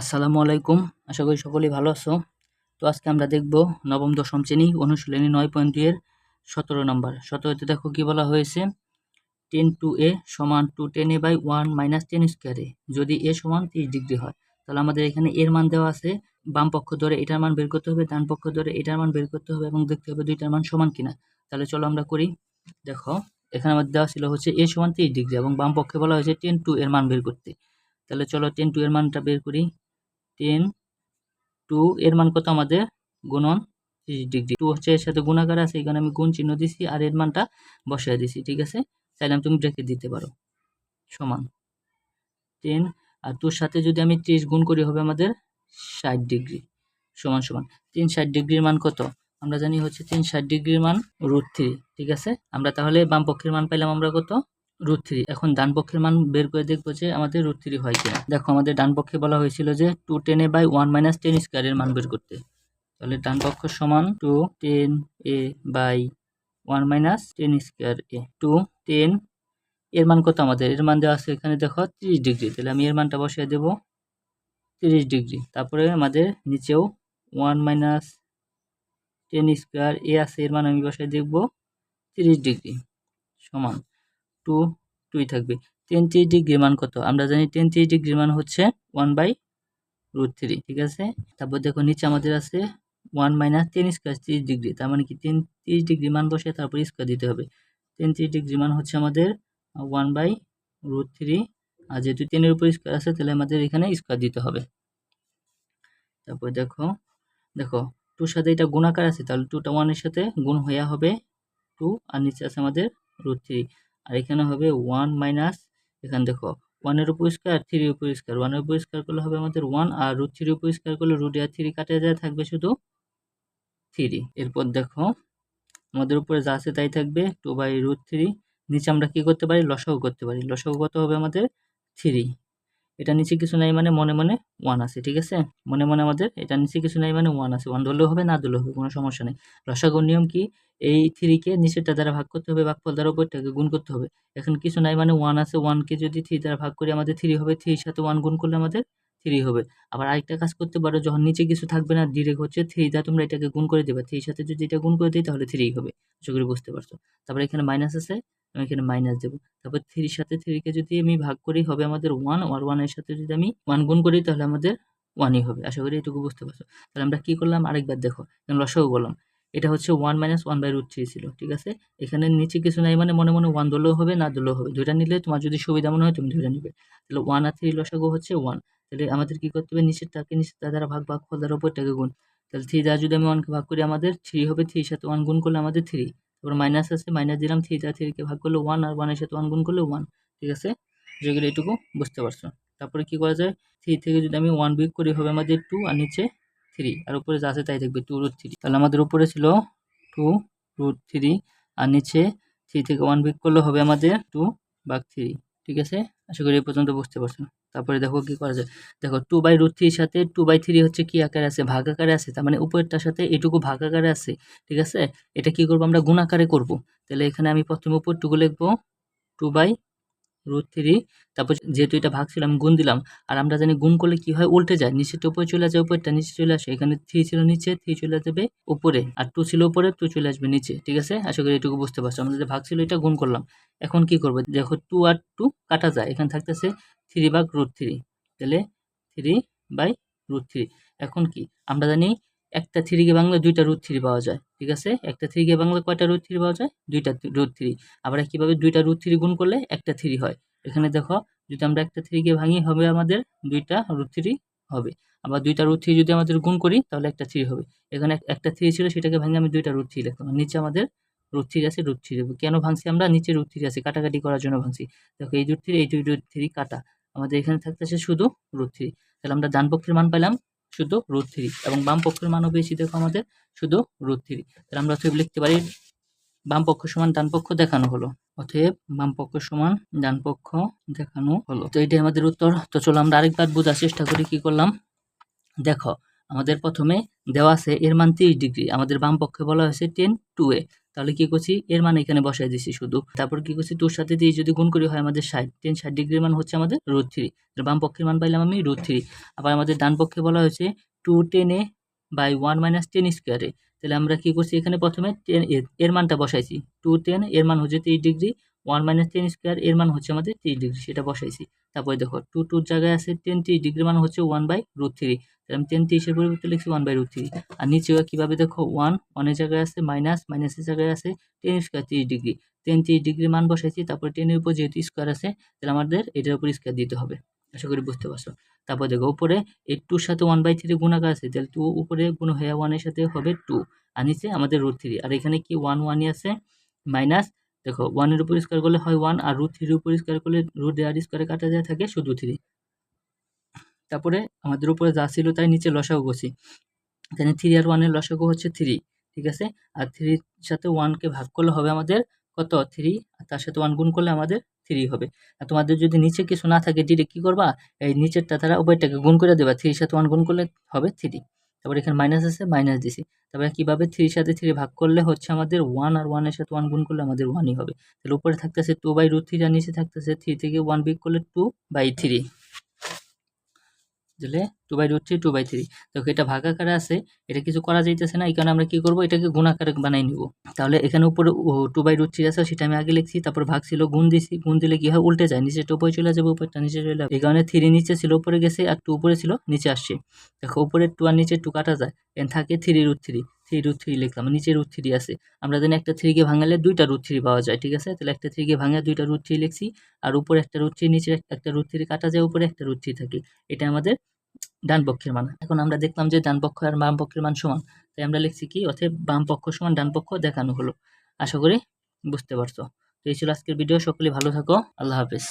আসসালামু আলাইকুম। আশা করি সকলেই ভালো আছো। তো আজকে আমরা দেখব নবম, দশম শ্রেণি অনুশীলনী নয় পয়েন্ট দুই এর সতেরো নম্বর। সতেরোতে দেখো কি বলা হয়েছে? টেন টু এ সমান two tan A by one minus tan স্কোয়ারে যদি এ সমান তিরিশ ডিগ্রি হয়, তাহলে আমাদের এখানে এর মান দেওয়া আছে। বাম পক্ষ ধরে এটার মান বের করতে হবে, ডান পক্ষ ধরে এটার মান বের করতে হবে এবং দেখতে হবে দুইটার মান সমান কিনা। তাহলে চলো আমরা করি। দেখো, এখানে আমাদের দেওয়া ছিল হচ্ছে এ সমান তিরিশ ডিগ্রি এবং বাম পক্ষে বলা হয়েছে টেন টু এর মান বের করতে। তাহলে চলো টেন টু এর মানটা বের করি। টেন টু, এর মান কত আমাদের? গুণন তিরিশ ডিগ্রি। টু হচ্ছে এর সাথে গুণাকার আছে এখানে আমি গুণ চিহ্ন দিছি আর এর মানটা বসাই দিছি, ঠিক আছে? চাইলাম তুমি ব্রেকে দিতে পারো। সমান। টেন আর টুর সাথে যদি আমি ত্রিশ গুণ করি হবে আমাদের ষাট ডিগ্রি। সমান সমান। তিন ষাট ডিগ্রির মান কত? আমরা জানি হচ্ছে তিন ষাট ডিগ্রির মান রুট থ্রি ঠিক আছে? আমরা তাহলে বাম পক্ষের মান পাইলাম আমরা কত? রুট থ্রি এখন ডান পক্ষের মান বের করে দেখব যে আমাদের রুট থ্রি হয় কিনা। দেখো, আমাদের ডান পক্ষে বলা হয়েছিল যে two tan by one minus tan স্কোয়ারের মান বের করতে। তাহলে ডান পক্ষ সমান two tan A by one minus tan square A two tan এর মান কত আমাদের? এর মান দেওয়া আছে এখানে দেখো তিরিশ ডিগ্রি। তাহলে আমি এর মানটা বসিয়ে দেবো তিরিশ ডিগ্রি। তারপরে আমাদের নিচেও one minus tan square A আছে, এর মান আমি বসায় দেখব তিরিশ ডিগ্রি। সমান। টু টুই থাকবে। টেন ত্রিশ ডিগ্রির মান কত? আমরা জানি টেন ত্রিশ ডিগ্রির মান হচ্ছে ওয়ান বাই রুট থ্রি ঠিক আছে? তারপর দেখো নিচে আমাদের আছে ওয়ান মাইনাস টেন স্কোয়ার তিরিশ ডিগ্রি তার মানে কি? টেন তিরিশ ডিগ্রি মান বসে তারপর স্কোয়ার দিতে হবে। টেন ত্রিশ ডিগ্রি মান হচ্ছে আমাদের ওয়ান বাই রুট থ্রি আর যেহেতু টেনের উপর স্কোয়ার আছে, তাহলে আমাদের এখানে স্কোয়ার দিতে হবে। তারপর দেখো দেখো টুর সাথে এটা গুণাকার আছে, তাহলে টুটা ওয়ানের সাথে গুণ হইয়া হবে টু আর নিচে আছে আমাদের রুট থ্রি আর এখানে হবে ওয়ান মাইনাস এখান দেখো ওয়ানের উপর স্কোয়ার থ্রি উপর স্কোয়ার ওয়ানের উপর স্কোয়ার করলে হবে আমাদের ওয়ান আর রুট থ্রি উপর স্কোয়ার করলে রুট আর থ্রি কাটে যায় থাকবে শুধু থ্রি এরপর দেখো, আমাদের উপরে যা আছে তাই থাকবে টু বাই রুট থ্রি নিচে আমরা কী করতে পারি? লসাগু করতে পারি। লসাগু কত হবে আমাদের? থ্রি এটা নিচে কিছু নাই মানে মনে মনে ওয়ান আছে, ঠিক আছে? মনে মনে আমাদের এটা নিচে কিছু নাই মানে ওয়ান আছে। ওয়ান ধরলেও হবে, না দিলেও হবে, কোনো সমস্যা নেই। লসাগুর নিয়ম কি? এই থ্রিকে নিচেরটা দ্বারা ভাগ করতে হবে, ভাগফল দ্বারা উপরটাকে গুণ করতে হবে। এখন কিছু নাই মানে ওয়ান আছে ওয়ানকে যদি থ্রি দ্বারা ভাগ করি, আমাদের থ্রি হবে থ্রির সাথে ওয়ান গুণ করলে আমাদের থ্রি হবে। আবার আরেকটা কাজ করতে পারো, যখন নিচে কিছু থাকবে না ডিরেক্ট হচ্ছে থ্রি দ্বারা তোমরা এটাকে গুণ করে দেবে। থ্রির সাথে যদি এটা গুণ করে দিই, তাহলে থ্রি হবে। আশা বুঝতে পারছ। তারপরে এখানে মাইনাস আছে আমি এখানে মাইনাস দেবো। তারপর থ্রির সাথে থ্রিকে যদি আমি ভাগ করি, হবে আমাদের ওয়ান আর ওয়ানের সাথে যদি আমি ওয়ান গুণ করি, তাহলে আমাদের ওয়ানই হবে। আশা করি এটুকু বুঝতে পারছ। তাহলে আমরা কী করলাম? আরেকবার দেখো লসাও বললাম। এটা হচ্ছে one minus one by root three ছিল, ঠিক আছে? এখানে নিচে কিছু নাই মানে মনে মনে ওয়ান ধরলেও হবে, না ধরলেও হবে। দুইটা নিলে তোমার যদি সুবিধা মনে হয়, তুমি দুইটা নিবে। তাহলে ওয়ান আর থ্রি লসাগু হচ্ছে ওয়ান তাহলে আমাদের কী করতে হবে? নিচের টাকে নিচের দ্বারা ভাগ ভাগ, ফল দ্বারা উপরটাকে গুণ। তাহলে থ্রি দ্বারা যদি আমি ওয়ানকে ভাগ করি, আমাদের থ্রি হবে। থ্রির সাথে ওয়ান গুণ করলে আমাদের থ্রি তারপর মাইনাস আছে মাইনাস দিলাম থ্রি দ্বারা থ্রিকে ভাগ করলে ওয়ান আর ওয়ানের সাথে ওয়ান গুণ করলে ওয়ান ঠিক আছে? যেগুলো এটুকু বুঝতে পারছ। তারপরে কী করা যায়? থ্রি থেকে যদি আমি ওয়ান বিক করি, হবে আমাদের টু আর নিচে থ্রি আর উপরে যা আছে তাই থাকবে টু রুট থ্রি তাহলে আমাদের উপরে ছিল টু রুট থ্রি আর নিচে থ্রি থেকে ওয়ান বিক করলে হবে আমাদের টু বাক থ্রি ঠিক আছে? আশা করি এই পর্যন্ত বুঝতে পারছ। তারপরে দেখো কি করা যায়? দেখো টু বাই রুট থ্রির সাথে টু বাই থ্রি হচ্ছে কি আকারে আছে ভাগ আকারে আছে তার মানে উপরেরটার সাথে এটুকু ভাগ আকারে আছে ঠিক আছে? এটা কি করব আমরা গুণ আকারে করব। তাহলে এখানে আমি প্রথমে উপরটুকু লিখব টু বাই রুট থ্রি তারপর যেহেতু এটা ভাগ ছিল, আমি গুণ দিলাম। আর আমরা জানি গুণ করলে কি হয়? উল্টে যায়। নিচেটা উপরে চলে যায় উপরটা নিচে চলে আসে। এখানে থ্রি ছিল নিচে থ্রি চলে যাবে উপরে। আর টু ছিল উপরে টু চলে আসবে নিচে। ঠিক আছে? আশা করি এটুকু বুঝতে পারছ। আমরা যে ভাগ ছিল এটা গুণ করলাম। এখন কি করব? দেখো টু আর টু কাটা যায়। এখানে থাকতেছে থ্রি ভাগ রুট থ্রি তাহলে থ্রি বাই রুট থ্রি এখন কি? আমরা জানি একটা থ্রি থ্রিকে বাংলা দুইটা রুট থ্রি পাওয়া যায়, ঠিক আছে? একটা থ্রি থ্রিকে বাংলা কয়টা রুট থ্রি পাওয়া যায়? দুইটা রুট থ্রি আবার কীভাবে দুইটা রুট থ্রি গুণ করলে একটা থ্রি হয়? এখানে দেখো, যদি আমরা একটা থ্রি থ্রিকে ভাঙি, হবে আমাদের দুইটা রুট থ্রি হবে। আবার দুইটা রুট থ্রি যদি আমাদের গুণ করি, তাহলে একটা থ্রি হবে। এখানে একটা থ্রি ছিল, সেটাকে ভাঙে আমি দুইটা রুট থ্রি লিখলাম। নিচে আমাদের রুট থ্রি আছে রুট থ্রি কেন ভাঙছি আমরা? নিচে রুট থ্রি আছে, কাটাকাটি করার জন্য ভাঙছি। দেখো, এই রুট থ্রি এই দুই রুট থ্রি কাটা। আমাদের এখানে থাকতেছে শুধু রুট থ্রি তাহলে আমরা ডান পক্ষের মান পেলাম শুধু রুট থ্রি এবং বাম পক্ষের মানও পেয়েছি দেখো আমাদের শুধু রুট থ্রি। তাহলে আমরা অতএব লিখতে পারি বাম পক্ষ সমান ডান পক্ষ দেখানো হলো। অতএব বাম পক্ষ সমান ডান পক্ষ দেখানো হলো। তো এটাই আমাদের উত্তর। তো চলো আমরা আরেকবার বোঝার চেষ্টা করি কি করলাম। দেখো, আমাদের প্রথমে দেওয়া আছে এর মান তিরিশ ডিগ্রি। আমাদের বাম পক্ষে বলা হয়েছে টেন টু এ তাহলে কি করছি? এর মান এখানে বসাই দিছি শুধু। তারপর কি করছি? টুর সাথে দিয়ে যদি গুণ করি হয় আমাদের ষাট। টেন ষাট ডিগ্রির মান হচ্ছে আমাদের রুট থ্রি বাম পক্ষের মান পাইলাম আমি রুট থ্রি আবার আমাদের ডান পক্ষে বলা হয়েছে two ten by one minus ten স্কোয়ারে তাহলে আমরা কি করছি? এখানে প্রথমে টেন এর মানটা বসাইছি। টু টেন এর মান হচ্ছে তিরিশ degree one minus ten square এর মান হচ্ছে আমাদের তিরিশ ডিগ্রি, সেটা বসাইছি। তারপরে দেখো টু টুর জায়গায় আছে টেন তিরিশ ডিগ্রি মান হচ্ছে ওয়ান বাই রুট থ্রি আমি টেন তিরিশের পরিবর্তে লিখছি ওয়ান বাই রুট থ্রি আর নিচেও কীভাবে দেখো? ওয়ান ওয়ানের জায়গায় আছে মাইনাস মাইনাসের জায়গায় আছে টেন স্কোয়ার তিরিশ ডিগ্রি টেন তিরিশ ডিগ্রি মান বসাইছি, তারপর টেনের উপর যেহেতু স্কোয়ার আছে, তাহলে আমাদের এটার উপর স্কোয়ার দিতে হবে। আশা করি বুঝতে পারছ। তারপর দেখো, উপরে এই টুর সাথে ওয়ান বাই থ্রি গুণাকার আছে, তাহলে টু উপরে গুণ হয়ে ওয়ানের সাথে হবে টু আর নিচে আমাদের রুট থ্রি আর এখানে কি ওয়ান ওয়ানই আছে? মাইনাস দেখো ওয়ানের উপর স্কোয়ার করলে হয় ওয়ান আর রুট থ্রির উপর স্কোয়ার করলে রুট দেওয়ার স্কোয়ারে কাটা যায় থাকে শুধু থ্রি তারপরে আমাদের উপরে যা ছিল তাই নিচে লসাগু করছি। এখানে থ্রি আর ওয়ানের লসাগু হচ্ছে থ্রি ঠিক আছে? আর থ্রির সাথে ওয়ানকে ভাগ করলে হবে আমাদের কত? থ্রি আর তার সাথে ওয়ান গুণ করলে আমাদের থ্রি হবে। আর তোমাদের যদি নিচে কিছু না থাকে ডিরেক্ট কী করবা? এই নিচেরটা তারা উভয়টাকে গুণ করে দেবা। থ্রির সাথে ওয়ান গুণ করলে হবে থ্রি তারপরে এখানে মাইনাস আছে মাইনাস দিছি। তারপরে কীভাবে থ্রির সাথে থ্রি ভাগ করলে হচ্ছে আমাদের ওয়ান আর ওয়ানের সাথে ওয়ান গুণ করলে আমাদের ওয়ানই হবে। তাহলে উপরে থাকতেছে টু বাই রুট থ্রি আর নিচে থাকতেছে থ্রি থেকে ওয়ান বিক করলে টু বাই থ্রি দিলে two by root three two by three দেখো এটা ভাগ আকারে আছে, এটা কিছু করা যাইতেছে না, এই কারণে আমরা কী করব? এটাকে গুণ আকারে বানাই নিব। তাহলে এখানে উপরে টু বাই রুট থ্রি আছে, সেটা আমি আগে লিখছি, তারপর ভাগ ছিল, গুণ দিছি, গুণ দিলে কি হয়? উল্টে যায়, নিচে উপরে চলে যাবে, উপরটা নিচে চলে যাবে। এই কারণে থ্রি নিচে ছিল, উপরে গেছে, আর টু উপরে ছিল, নিচে আসছে। দেখো উপরে টু আর নিচে টু কাটা যায়। এন থাকে three root three three root three লিখলাম নিচে রুট থ্রি আছে। আমরা জানি একটা থ্রিকে ভাঙালে দুইটা রুট থ্রি পাওয়া যায়, ঠিক আছে? তাহলে একটা থ্রিকে ভাঙা, দুইটা রুট থ্রি লিখছি, আর উপরে একটা রুট থ্রি নিচে একটা রুট থ্রি কাটা যায়, উপরে একটা রুট থ্রি থাকে। এটা আমাদের ডান পক্ষের মান। এখন আমরা দেখলাম যে ডান পক্ষ আর বাম পক্ষের মান সমান। তাই আমরা লিখছি কি? অর্থাৎ বাম পক্ষ সমান, ডান পক্ষ দেখানো হলো। আশা করি বুঝতে পারছ। তো এই ছিল আজকের ভিডিও। সকলে ভালো থাকো। আল্লাহ হাফিজ।